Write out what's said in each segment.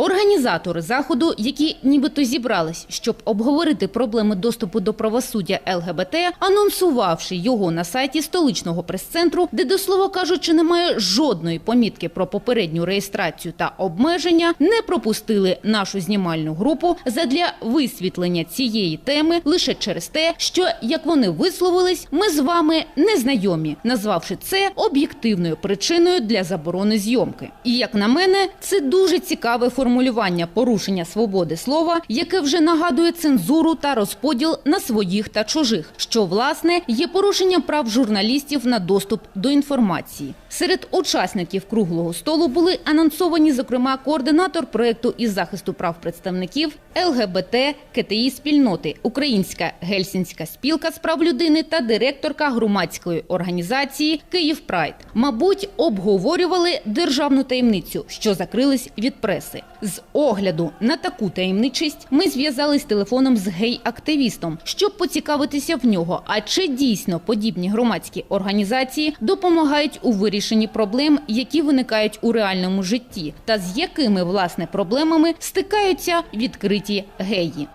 Організатори заходу, які нібито зібрались, щоб обговорити проблеми доступу до правосуддя ЛГБТ, анонсувавши його на сайті столичного прес-центру, де до слова кажучи, немає жодної помітки про попередню реєстрацію та обмеження, не пропустили нашу знімальну групу задля висвітлення цієї теми лише через те, що як вони висловились, ми з вами не знайомі, назвавши це об'єктивною причиною для заборони зйомки. І як на мене, це дуже цікаве формулювання порушення свободи слова, яке вже нагадує цензуру та розподіл на своїх та чужих, що власне є порушенням прав журналістів на доступ до інформації. Серед учасників круглого столу були анонсовані, зокрема, координатор проєкту із захисту прав представників ЛГБТ КТІ спільноти, Українська гельсінська спілка з прав людини та директорка громадської організації Київ Прайд. Мабуть, обговорювали державну таємницю, що закрились від преси. З огляду на таку таємничість ми зв'язались телефоном з гей-активістом, щоб поцікавитися в нього. А чи дійсно подібні громадські організації допомагають у вирішенні проблем, які виникають у реальному житті, та з якими власне проблемами стикаються відкриті геї?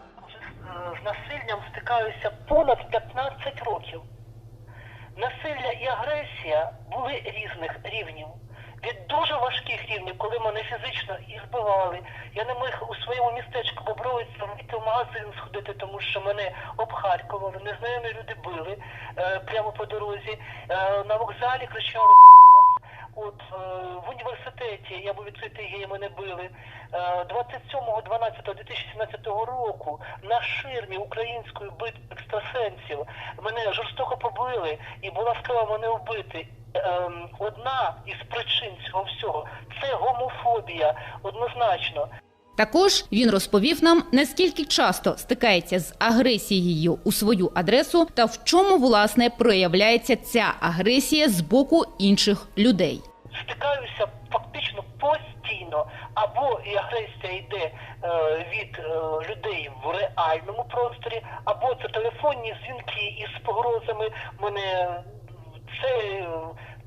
з насиллям стикаюся понад 15 років. Насилля і агресія були різних рівнів. Від дуже важких рівнів, коли мене фізично і збивали. Я не міг у своєму містечку Бобровиця вийти в магазин сходити, тому що мене обхаркували, незнайомі люди били е, прямо по дорозі. Е, на вокзалі кричали. От е, в університеті я був відкритий гей, мене били. Е, 27.12.2017 року на ширмі української битви екстрасенсів мене жорстоко побили і була справа мене вбити. Ем, Одна із причин цього всього це гомофобія, однозначно. Також він розповів нам, наскільки часто стикається з агресією у свою адресу та в чому власне проявляється ця агресія з боку інших людей. стикаюся фактично постійно, або і агресія йде е, від е, людей в реальному просторі, або це телефонні дзвінки із погрозами. Мене це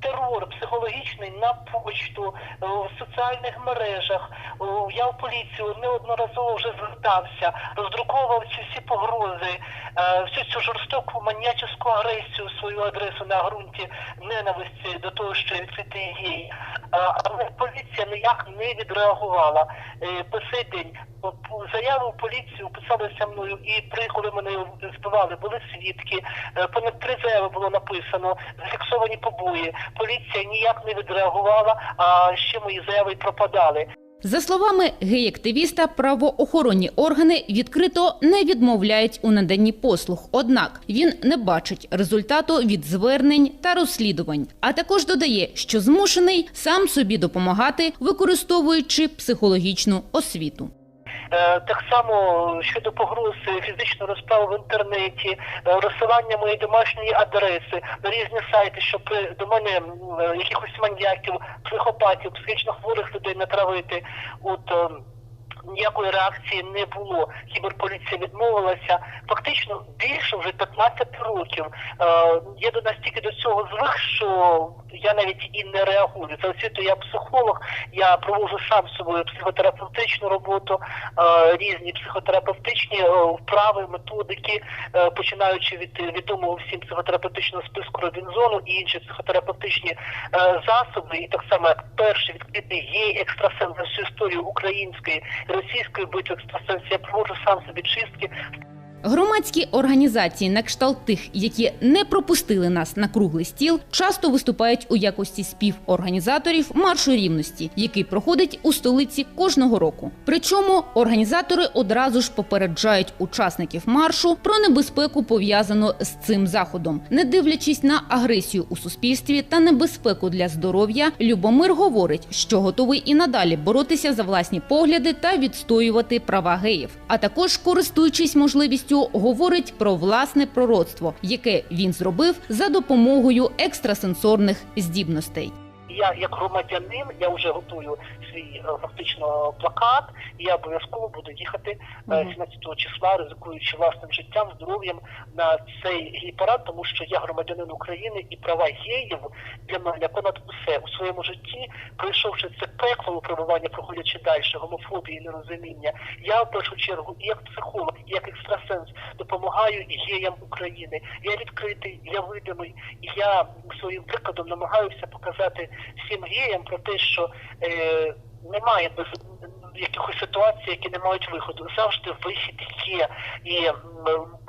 терор психологічний на почту, е, в соціальних мережах. Е, Я в поліцію неодноразово вже звертався, роздруковував ці всі погрози, е, всю цю жорстоку маньяческу агресію свою адресу на ґрунті ненависті до того, що відкритий гей. Е, Але поліція ніяк не відреагувала. По цей день заяву в поліцію писалися мною, і приколи мене збивали, були свідки. Е, Понад три заяви було написано, зафіксовані побої. Поліція ніяк не відреагувала, а ще мої заяви пропадали. За словами гей-активіста, правоохоронні органи відкрито не відмовляють у наданні послуг. Однак він не бачить результату від звернень та розслідувань. А також додає, що змушений сам собі допомагати, використовуючи психологічну освіту. Е, Так само щодо погрози фізичної розправи в інтернеті, е, розсилання моєї домашньої адреси на різні сайти, щоб до мене е, якихось маньяків, психопатів, психічно хворих людей натравити. От е, ніякої реакції не було. Кіберполіція відмовилася. Фактично більше вже 15 років. Е, я до настільки до цього звик, що я навіть і не реагую. За освітою я психолог, я проводжу сам собою психотерапевтичну роботу, е, різні психотерапевтичні е, вправи, методики, е, починаючи від відомого всім психотерапевтичного списку Робінзону і інші психотерапевтичні е, засоби, і так само як перший відкритий гей екстрасенс за всю історію української і бути битви. Я проводжу сам собі чистки. Громадські організації на кшталт тих, які не пропустили нас на круглий стіл, часто виступають у якості співорганізаторів маршу рівності, який проходить у столиці кожного року. Причому організатори одразу ж попереджають учасників маршу про небезпеку пов'язану з цим заходом, не дивлячись на агресію у суспільстві та небезпеку для здоров'я. Любомир говорить, що готовий і надалі боротися за власні погляди та відстоювати права геїв, а також користуючись можливістю, говорить про власне пророцтво, яке він зробив за допомогою екстрасенсорних здібностей. Я як громадянин, я вже готую свій е, фактично плакат, і я обов'язково буду їхати е, Мгм. 17 числа, ризикуючи власним життям, здоров'ям на цей гей-парад, тому що я громадянин України і права геїв для мене понад усе у своєму житті, пройшовши це пекло випробування, проходячи далі, гомофобії, нерозуміння. Я в першу чергу і як психолог, і як екстрасенс допомагаю геям України. Я відкритий, я видимий, і я своїм прикладом намагаюся показати всім геям про те, що е, немає без якихось ситуацій, які не мають виходу. Завжди вихід є і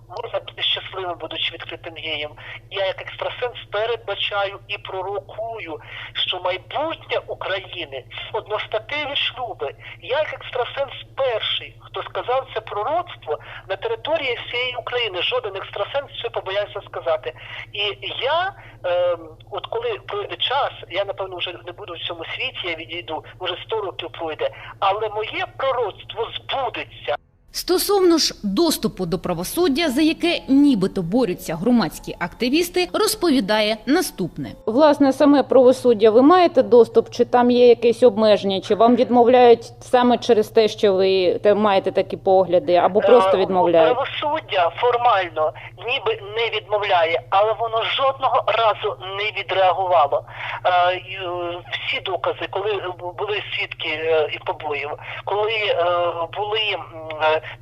можна бути щасливим, будучи відкритим геєм. Я як екстрасенс передбачаю і пророкую, що майбутнє України одностатеві шлюби. Я як екстрасенс перший, хто сказав це пророцтво на території всієї України. Жоден екстрасенс це побоявся сказати. І я, ем, от коли пройде час, я напевно вже не буду в цьому світі, я відійду, може 100 років пройде, але моє пророцтво збудеться. Стосовно ж доступу до правосуддя, за яке нібито борються громадські активісти, розповідає наступне. Власне, саме правосуддя, ви маєте доступ, чи там є якесь обмеження, чи вам відмовляють саме через те, що ви маєте такі погляди, або просто Е, відмовляють? Правосуддя формально ніби не відмовляє, але воно жодного разу не відреагувало. Е, е, Всі докази, коли були свідки і побоїв, коли були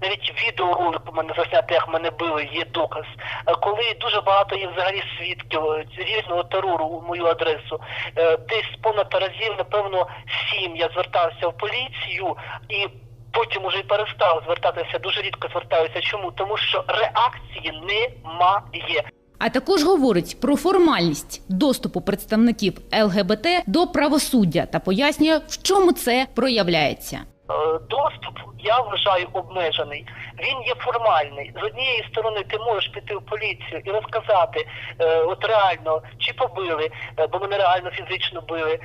навіть відеоролик мене заснятий, як мене били, є доказ. Е, Коли дуже багато є взагалі свідків е, різного терору у мою адресу, е, десь понад разів, напевно, сім я звертався в поліцію і потім уже й перестав звертатися, дуже рідко звертаюся. Чому? Тому що реакції немає. А також говорить про формальність доступу представників ЛГБТ до правосуддя та пояснює, в чому це проявляється. Е, Доступ я вважаю обмежений. Він є формальний. З однієї сторони, ти можеш піти в поліцію і розказати, е, от реально, чи побили, е, бо мене реально фізично били,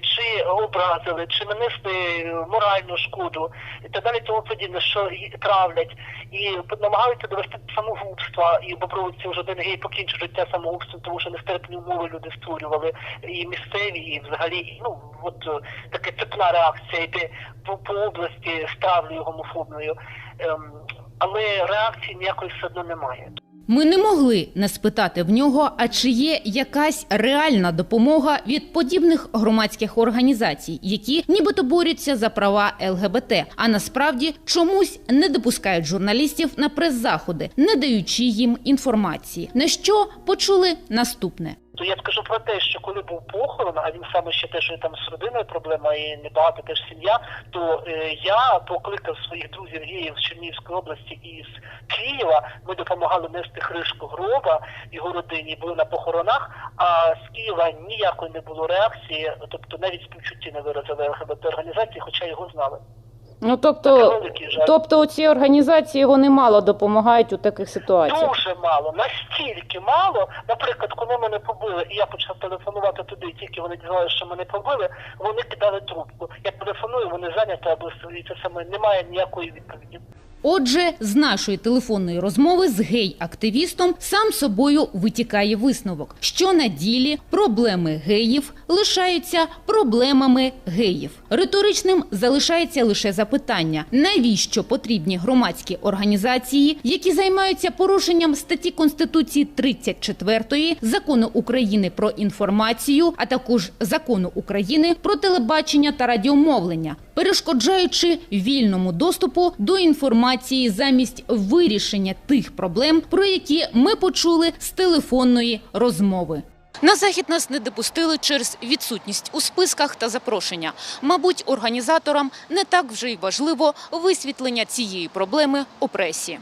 чи образили, чи нанесли моральну шкоду і так далі, тому подібне, що травлять, і намагаються довести до самогубства, і Бобровиці вже один гей покінчив життя самогубством, тому що нестерпні умови люди створювали і місцеві, і взагалі, ну от така цепна реакція йде по області з травлею гомофобною. Ем, але реакції ніякої все одно немає. Ми не могли не спитати в нього, а чи є якась реальна допомога від подібних громадських організацій, які нібито борються за права ЛГБТ, а насправді чомусь не допускають журналістів на прес-заходи, не даючи їм інформації. На що почули наступне. То я скажу про те, що коли був похорон, а він саме ще те, що там з родиною проблема і небагато теж сім'я, то е, я покликав своїх друзів геїв з Чернігівської області і з Києва. Ми допомагали нести кришку гроба його родині, були на похоронах. А з Києва ніякої не було реакції, тобто навіть співчутті не виразили ЛГБТ організації, хоча його знали. Ну тобто тобто, великий жаль. тобто ці організації вони мало допомагають у таких ситуаціях. Дуже мало, настільки мало. Наприклад, коли мене побили, і я почав телефонувати туди, і тільки вони дізналися, що мене побили, вони кидали трубку. Я телефоную, вони зайняті або це саме немає ніякої відповіді. Отже, з нашої телефонної розмови з гей-активістом сам собою витікає висновок, що на ділі проблеми геїв лишаються проблемами геїв. Риторичним залишається лише запитання: навіщо потрібні громадські організації, які займаються порушенням статті Конституції 34 закону України про інформацію, а також закону України про телебачення та радіомовлення, перешкоджаючи вільному доступу до інформації замість вирішення тих проблем, про які ми почули з телефонної розмови. На захід нас не допустили через відсутність у списках та запрошення. Мабуть, організаторам не так вже й важливо висвітлення цієї проблеми у пресі.